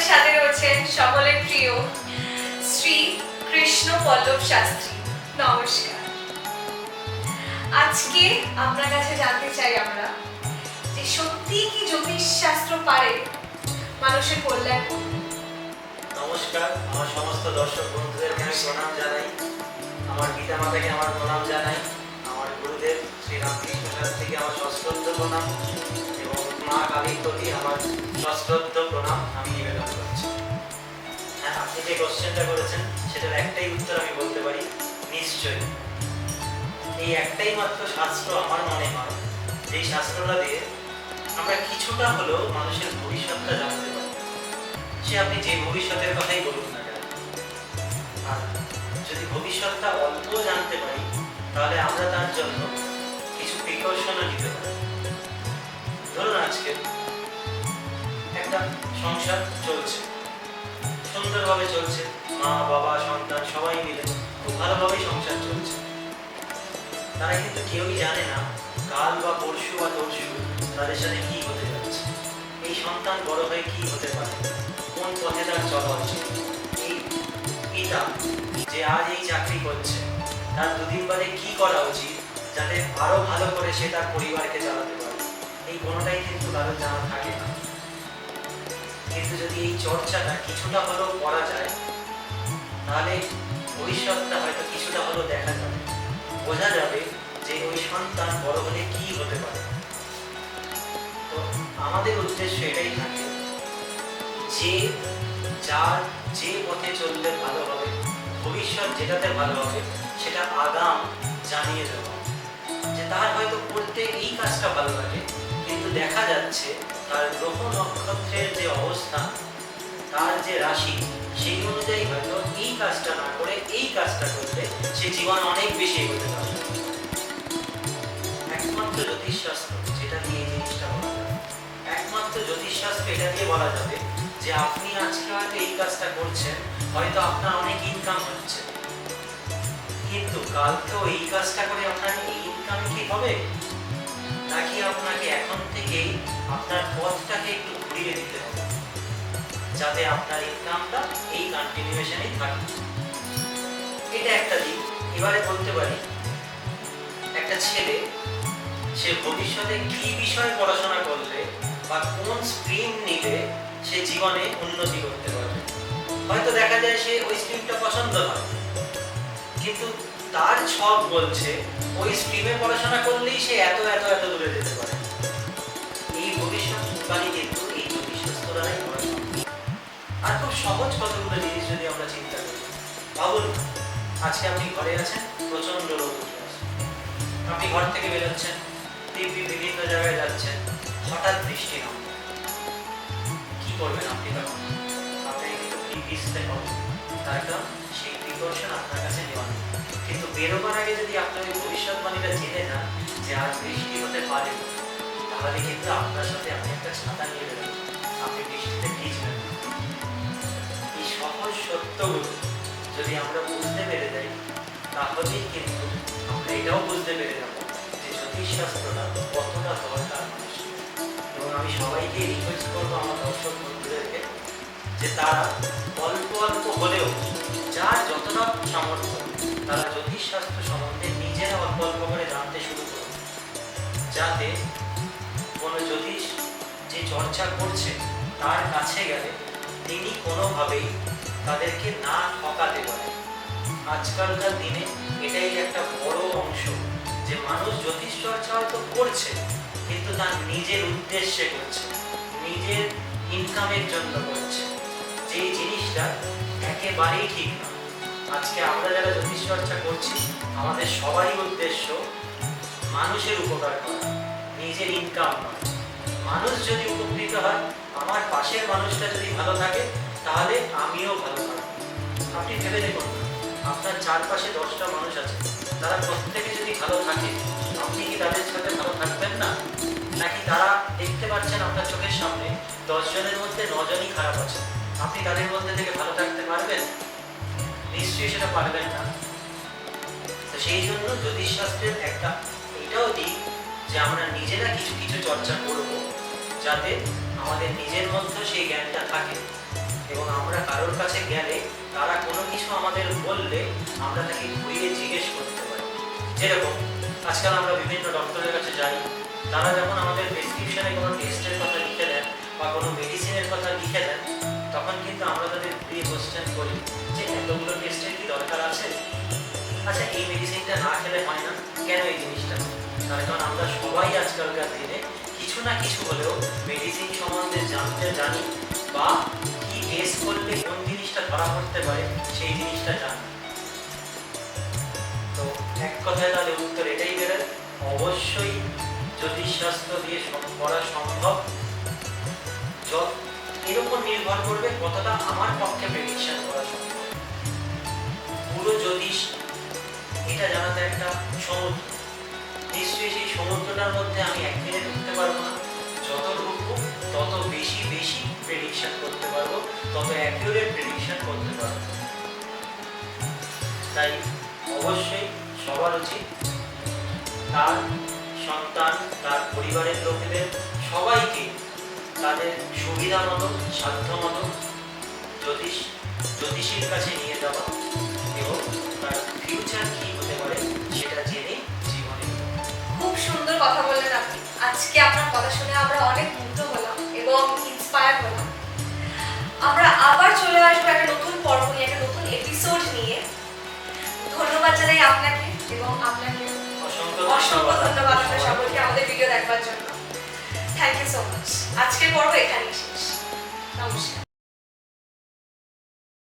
আমাদের সাথে রয়েছেন সকলের প্রিয় শ্রী কৃষ্ণ পল্লব শাস্ত্রী। নমস্কার। আজকে আপনার কাছে জানতে চাই আমরা যে সত্যি কি জ্যোতিষ শাস্ত্র পারে মানুষের কল্যাণ নমস্কার, আমার সমস্ত দর্শক বন্ধুদের প্রণাম জানাই। আমার পিতা মাতাকে আমার প্রণাম জানাই। আমার গুরুদেব শ্রী রামকৃষ্ণ শাস্ত্রীকে আমার সশ্রদ্ধ প্রণাম এবং মা কালীর প্রতি আমার সশ্রদ্ধ প্রণাম। আমি আপনি যে কোশ্চেনটা করেছেন, সেটার একটাই উত্তর আমি বলতে পারি, নিশ্চয়ই। এই একটাই মাত্র শাস্ত্র আমার মনে হয়। যেই শাস্ত্রটা দিয়ে আমরা কিছুটা হলেও মানুষের ভবিষ্যৎটা জানতে পারি। সে আপনি যে ভবিষ্যতের কথাই বলুন না কেন। আর যদি ভবিষ্যৎটা অল্প জানতে পারি, তাহলে আমরা তার জন্য কিছু প্রিকশনও নিতে পারি। ধরুন আজকে একটা সংসার চলছে। সুন্দরভাবে চলছে। মা, বাবা, সন্তান সবাই মিলে খুব ভালোভাবেই সংসার চলছে। তারা কিন্তু কেউই জানে না কাল বা পরশু বা তরশু তাদের সাথে কি হতে যাচ্ছে। এই সন্তান বড় হয়ে কি হতে পারে? কোন পথে তার চলা উচিত? এই পিতা যে আজ এই চাকরি করছে, তার দুদিন বাদে কি করা উচিত যাতে আরও ভালো করে সে তার পরিবারকে চালাতে পারে? এই কোনোটাই কিন্তু কারোর জানা থাকে না। কিন্তু যদি এই চর্চাটা কিছুটা হলেও করা যায়, তাহলে ভবিষ্যৎটা হয়তো কিছুটা হলেও দেখা যাবে। বোঝা যাবে যে ওই সন্তান বড় হলে কি হতে পারে। তো আমাদের উদ্দেশ্য এটাই থাকে যে, যার যে পথে চললে ভালো হবে, ভবিষ্যৎ যেটাতে ভালো হবে, সেটা আগাম জানিয়ে দেওয়া। যে তার হয়তো করতে এই কাজটা ভালো লাগে, কিন্তু দেখা যাচ্ছে তার গ্রহ নক্ষত্রের অবস্থা তার যে রাশি সেই অনুযায়ী হয়তো এই কাজটা না করে এই কাজটা করলে সে জীবন অনেক বেশি এগোতে পারবে। একমাত্র জ্যোতিষশাস্ত্র যেটা দিয়ে জিনিসটা বলা যাবে। একমাত্র জ্যোতিষশাস্ত্র এটা দিয়ে বলা যাবে যে আপনি আজকে হয়তো এই কাজটা করছেন হয়তো আপনার অনেক ইনকাম হচ্ছে। কিন্তু কালকেও এই কাজটা করে আপনার এই ইনকাম কি হবে? নাকি আপনাকে এখন থেকেই আপনার পথটাকে একটু ঘুরিয়ে দিতে হবে? যাতে আপনার ইনকামটা এই কন্টিনিউশনেই থাকে এটা একটা দিক। এবারে বলতে পারি, একটা ছেলে, সে ভবিষ্যতে কি বিষয়ে পড়াশোনা করলে বা কোন স্ট্রিম নিলে সে জীবনে উন্নতি করতে পারবে? হয়তো দেখা যায় সে ওই স্ট্রিমটা পছন্দ হয় কিন্তু তার ছক বলছে ওই স্ট্রিমে পড়াশোনা করলেই সে এত এত এত দূরে যেতে পারে। এই ভবিষ্যৎবাণী কিন্তু এই দ্বারাই করা সম্ভব। আর খুব সহজ কতগুলো জিনিস যদি আমরা চিন্তা করি। ভাবুন আজকে আপনি ঘরে আছেন? প্রচণ্ড রোদ উঠে আপনি ঘর থেকে বেরোচ্ছেন, দিব্যি বিভিন্ন জায়গায় যাচ্ছেন, হঠাৎ বৃষ্টি নামবে কি করবেন আপনি তখন? কিন্তু সেই আপনার কাছে নেওয়া। কিন্তু বেরোবার আগে যদি আপনার ভবিষ্যৎবাণীটা জেনে যান যে আজ বৃষ্টি হতে পারে, তাহলে কিন্তু আপনার সাথে আপনি একটা ছাতা নিয়ে বেরোবেন আপনি বৃষ্টিতে ভিজবেন না। সত্যগুলো যদি আমরা বুঝতে পেরে যাই, তাহলেই কিন্তু আমরা এটাও বুঝতে পেরে যাব যে জ্যোতিষশাস্ত্রটা কতটা দরকার এবং আমি সবাইকে রিকোয়েস্ট করব আমার দর্শক বন্ধুদেরকে যে তারা অল্প অল্প হলেও যার যতটা সামর্থ্য, তারা জ্যোতিষশাস্ত্র সম্বন্ধে নিজেরা অল্প অল্প করে জানতে শুরু করুন যাতে কোনো জ্যোতিষ যে চর্চা করছে, তার কাছে গেলে তিনি কোনোভাবেই তাদেরকে না ঠকাতে পারেন আজকালকার দিনে এটাই একটা বড় অংশ যে মানুষ জ্যোতিষ চর্চা হয়তো করছে, কিন্তু তার নিজের উদ্দেশ্যে করছে, নিজের ইনকামের জন্য করছে। যে জিনিসটা একেবারেই ঠিক না। আজকে আমরা যারা জ্যোতিষ চর্চা করছি, আমাদের সবারই উদ্দেশ্য মানুষের উপকার করা, নিজের ইনকাম মানুষ যদি উপকৃত হয়, আমার পাশের মানুষটা যদি ভালো থাকে তাহলে আমিও ভালো থাকব আপনি ভেবে দেখুন, আপনার চারপাশে দশটা মানুষ আছে। তারা প্রত্যেকে যদি ভালো থাকে, আপনি কি তাদের সাথে ভালো থাকবেন না? নাকি তারা দেখতে পাচ্ছেন আপনার চোখের সামনে দশ জনের মধ্যে নজনই খারাপ আছে? আপনি তাদের মধ্যে থেকে ভালো থাকতে পারবেন? নিশ্চয়ই সেটা পারবেন না। তো সেই জন্য জ্যোতিষশাস্ত্রের একটা এটাও দিক যে আমরা নিজেরা কিছু কিছু চর্চা করব যাতে আমাদের নিজের মধ্যে সেই জ্ঞানটা থাকে। এবং আমরা কারোর কাছে গেলে তারা কোনো কিছু আমাদের বললে আমরা তাকে ঘুরিয়ে জিজ্ঞেস করতে পারি। যেরকম আজকাল আমরা বিভিন্ন ডক্টরের কাছে যাই। তারা যখন আমাদের প্রেসক্রিপশনে কোনো টেস্টের কথা লিখে দেন বা কোনো মেডিসিনের কথা লিখে দেন, তখন কিন্তু আমরা তাদের ঘুরিয়ে কোশ্চেন করি যে এতগুলো টেস্টের কি দরকার আছে? আচ্ছা এই মেডিসিনটা না খেলে হয় না। কেন এই জিনিসটা? তার কারণ আমরা সবাই আজকালকার দিনে কিছু না কিছু হলেও মেডিসিন সম্বন্ধে জানতে জানি বা কি করলে কোন জিনিসটা ধরা পড়তে পারে, সেই জিনিসটা জানি। তো এক কথায় তাহলে উত্তর এটাই বেরোয়, অবশ্যই জ্যোতিষশাস্ত্র দিয়ে করা সম্ভব। এর উপর নির্ভর করবে কতটা আমার পক্ষে প্রেডিকশন করা সম্ভব। পুরো জ্যোতিষ, এটা জানাতে একটা সমুদ্র। নিশ্চয়ই সেই সমুদ্রটার মধ্যে আমি একদিনে ঢুকতে পারব না। তত বেশি বেশি প্রেডিকশন করতে পারব, তত অ্যাকিউরেট প্রেডিকশন করতে পারব। তাই অবশ্যই সবার উচিত তার সন্তান, তার পরিবারের লোকেদের সবাইকে তাদের সুবিধা মতো, সাধ্য মতো জ্যোতিষ, জ্যোতিষীর কাছে নিয়ে যাওয়া এবং তার ফিউচার কি হতে পারে সেটা জেনে জীবনে। খুব সুন্দর কথা বললেন আপনি। আজকে আপনার কথা শুনে আমরা অনেক মুগ্ধ হলাম। এবং ইন্সপায়ার হলাম। আমরা আবার চলে আসব একটা নতুন পর্ব নিয়ে একটা নতুন এপিসোড নিয়ে। ধন্যবাদ জানাই আপনাকে এবং আপনাকে অসংখ্য ধন্যবাদ। আপনার সকলকে আমাদের ভিডিও দেখবার জন্য। থ্যাংক ইউ সো মাচ আজকের পর্ব এখানেই শেষ। নমস্কার।